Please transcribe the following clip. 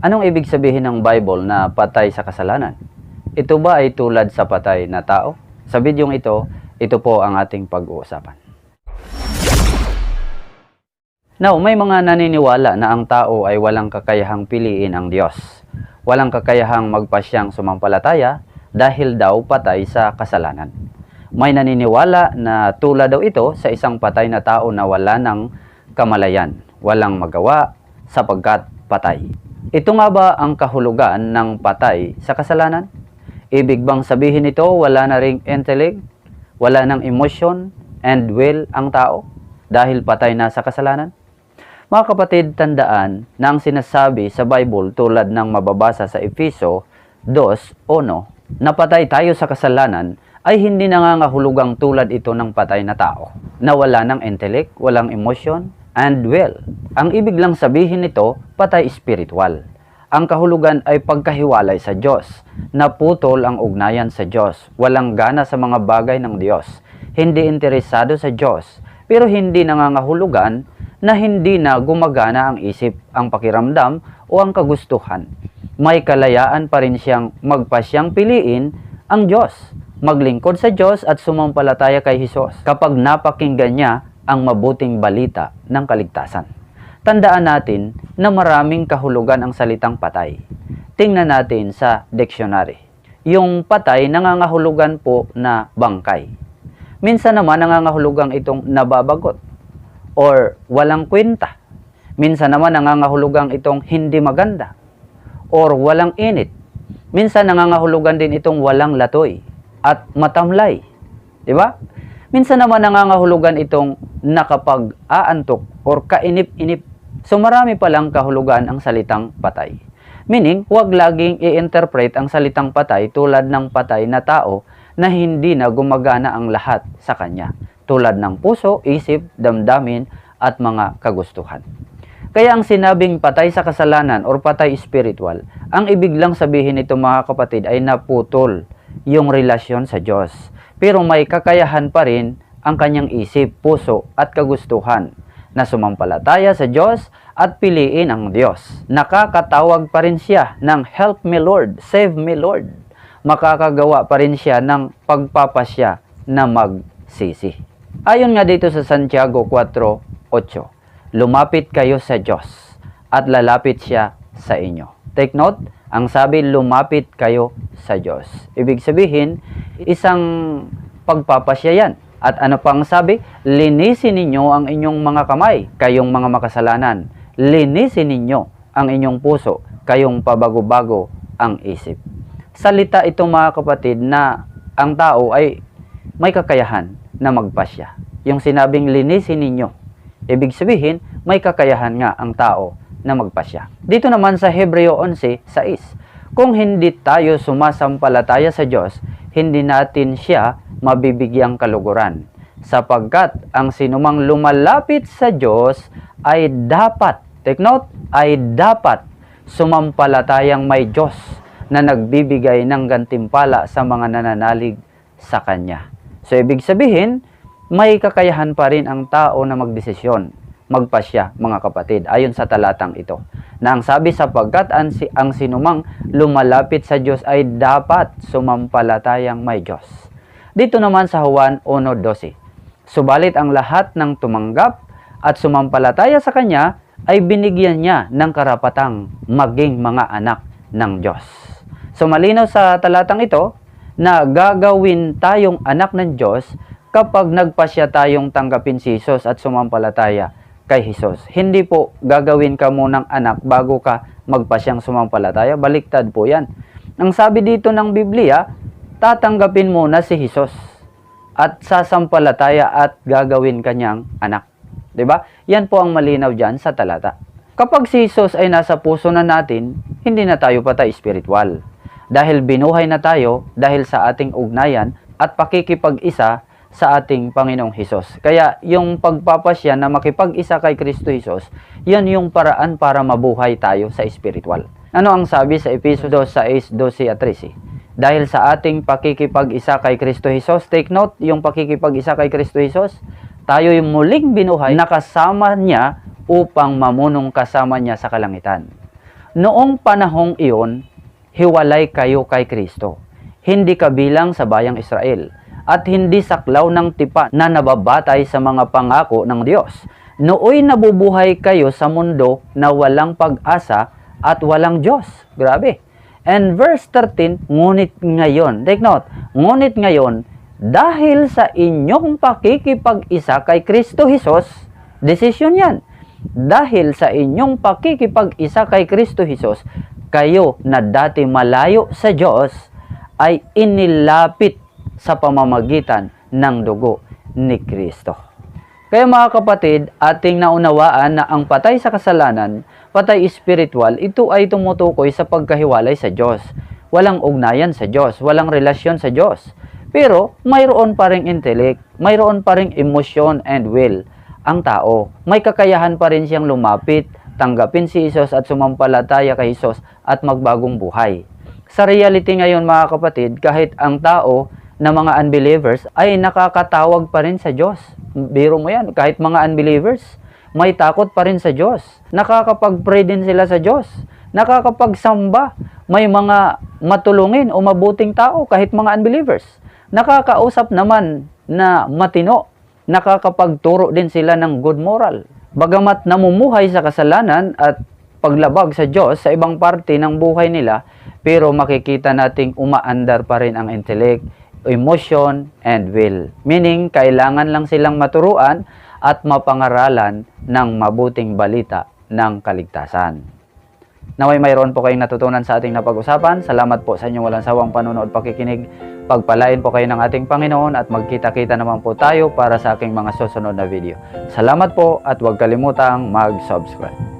Anong ibig sabihin ng Bible na patay sa kasalanan? Ito ba ay tulad sa patay na tao? Sa bidyong ito, ito po ang ating pag-uusapan. Now, may mga naniniwala na ang tao ay walang kakayahang piliin ang Diyos. Walang kakayahang magpasyang sumampalataya dahil daw patay sa kasalanan. May naniniwala na tulad daw ito sa isang patay na tao na wala ng kamalayan, walang magawa sapagkat patay. Ito nga ba ang kahulugan ng patay sa kasalanan? Ibig bang sabihin ito wala na ring intellect, wala ng emotion and will ang tao dahil patay na sa kasalanan? Mga kapatid, tandaan na ang sinasabi sa Bible tulad ng mababasa sa Efeso 2.1 na patay tayo sa kasalanan ay hindi nangangahulugang tulad ito ng patay na tao na wala ng intellect, walang emotion, and will. Ang ibig lang sabihin nito, patay spiritual. Ang kahulugan ay pagkahiwalay sa Diyos, naputol ang ugnayan sa Diyos, walang gana sa mga bagay ng Diyos, hindi interesado sa Diyos, pero hindi nangangahulugan na hindi na gumagana ang isip, ang pakiramdam o ang kagustuhan. May kalayaan pa rin siyang magpasyang piliin ang Diyos, maglingkod sa Diyos at sumampalataya kay Hesus kapag napakinggan niya ang mabuting balita ng kaligtasan. Tandaan natin na maraming kahulugan ang salitang patay. Tingnan natin sa dictionary. Yung patay nangangahulugan po na bangkay. Minsan naman nangangahulugang itong nababagot or walang kwenta. Minsan naman nangangahulugang itong hindi maganda or walang init. Minsan nangangahulugan din itong walang latoy at matamlay. Di ba? Minsan naman nangangahulugan itong nakapag-aantok or kainip-inip. So marami palang kahulugan ang salitang patay. Meaning, huwag laging i-interpret ang salitang patay tulad ng patay na tao na hindi na gumagana ang lahat sa kanya tulad ng puso, isip, damdamin at mga kagustuhan. Kaya ang sinabing patay sa kasalanan or patay spiritual, ang ibig lang sabihin nito mga kapatid ay naputol yung relasyon sa Diyos. Pero may kakayahan pa rin ang kanyang isip, puso at kagustuhan na sumampalataya sa Diyos at piliin ang Diyos. Nakakatawag pa rin siya ng Help me Lord, Save me Lord. Makakagawa pa rin siya ng pagpapasya na magsisi. Ayon nga dito sa Santiago 4.8, lumapit kayo sa Diyos at lalapit siya sa inyo. Take note, ang sabi lumapit kayo sa Diyos. Ibig sabihin, isang pagpapasya yan. At ano pang sabi? Linisin ninyo ang inyong mga kamay, kayong mga makasalanan. Linisin ninyo ang inyong puso, kayong pabago-bago ang isip. Salita ito mga kapatid na ang tao ay may kakayahan na magpasya. Yung sinabing linisin ninyo, ibig sabihin may kakayahan nga ang tao na magpasya. Dito naman sa Hebreo 11:6, kung hindi tayo sumasampalataya sa Diyos, hindi natin siya mabibigyang kaluguran. Sapagkat ang sinumang lumalapit sa Diyos ay dapat, take note, ay dapat sumampalatayang may Diyos na nagbibigay ng gantimpala sa mga nananalig sa Kanya. So, ibig sabihin, may kakayahan pa rin ang tao na magdesisyon, magpasya, mga kapatid, ayon sa talatang ito. Na ang sabi sapagkat ang, si, ang sinumang lumalapit sa Diyos ay dapat sumampalatayang may Diyos. Dito naman sa Juan 1.12, Subalit ang lahat ng tumanggap at sumampalataya sa Kanya ay binigyan niya ng karapatang maging mga anak ng Diyos. So malinaw sa talatang ito na gagawin tayong anak ng Diyos kapag nagpasya tayong tanggapin si Jesus at sumampalataya kay Jesus. Hindi po gagawin ka munang anak bago ka magpasyang sumampalataya. Baliktad po yan. Ang sabi dito ng Biblia, tatanggapin muna si Jesus at sasampalataya at gagawin kanyang anak. ba? Yan po ang malinaw diyan sa talata. Kapag si Jesus ay nasa puso na natin, hindi na tayo patay spiritual. Dahil binuhay na tayo dahil sa ating ugnayan at pakikipag-isa sa ating Panginoong Hesus. Kaya yung pagpapasya na makipag-isa kay Kristo Hesus, yan yung paraan para mabuhay tayo sa spiritual. Ano ang sabi sa Episodo 6, 12 at 13? Dahil sa ating pakikipag-isa kay Kristo Hesus, take note, yung pakikipag-isa kay Kristo Hesus, tayo yung muling binuhay na kasama niya upang mamunong kasama niya sa kalangitan. Noong panahong iyon, hiwalay kayo kay Kristo. Hindi kabilang sa bayang Israel at hindi saklaw ng tipa na nababatay sa mga pangako ng Diyos. Nooy nabubuhay kayo sa mundo na walang pag-asa at walang Diyos. Grabe. And verse 13, ngunit ngayon, take note, ngunit ngayon, dahil sa inyong pakikipag-isa kay Kristo Jesus, desisyon yan. Dahil sa inyong pakikipag-isa kay Kristo Jesus, kayo na dati malayo sa Diyos, ay inilapit sa pamamagitan ng dugo ni Kristo. Kaya mga kapatid, ating naunawaan na ang patay sa kasalanan, patay spiritual, ito ay tumutukoy sa pagkahiwalay sa Diyos. Walang ugnayan sa Diyos, walang relasyon sa Diyos. Pero mayroon pa ring intellect, mayroon pa ring emotion and will ang tao. May kakayahan pa rin siyang lumapit, tanggapin si Jesus at sumampalataya kay Jesus at magbagong buhay. Sa reality ngayon mga kapatid, kahit ang tao na mga unbelievers ay nakakatawag pa rin sa Diyos. Biro mo yan, kahit mga unbelievers, may takot pa rin sa Diyos. Nakakapag-pray din sila sa Diyos. Nakakapagsamba. May mga matulungin o mabuting tao kahit mga unbelievers. Nakakausap naman na matino. Nakakapagturo din sila ng good moral. Bagamat namumuhay sa kasalanan at paglabag sa Diyos sa ibang parte ng buhay nila, pero makikita nating umaandar pa rin ang intellect, emotion, and will. Meaning, kailangan lang silang maturuan at mapangaralan ng mabuting balita ng kaligtasan. Naway mayroon po kayong natutunan sa ating napag-usapan. Salamat po sa inyong walang sawang panonood pakikinig. Pagpalain po kayo ng ating Panginoon at magkita-kita naman po tayo para sa aking mga susunod na video. Salamat po at huwag kalimutang mag-subscribe.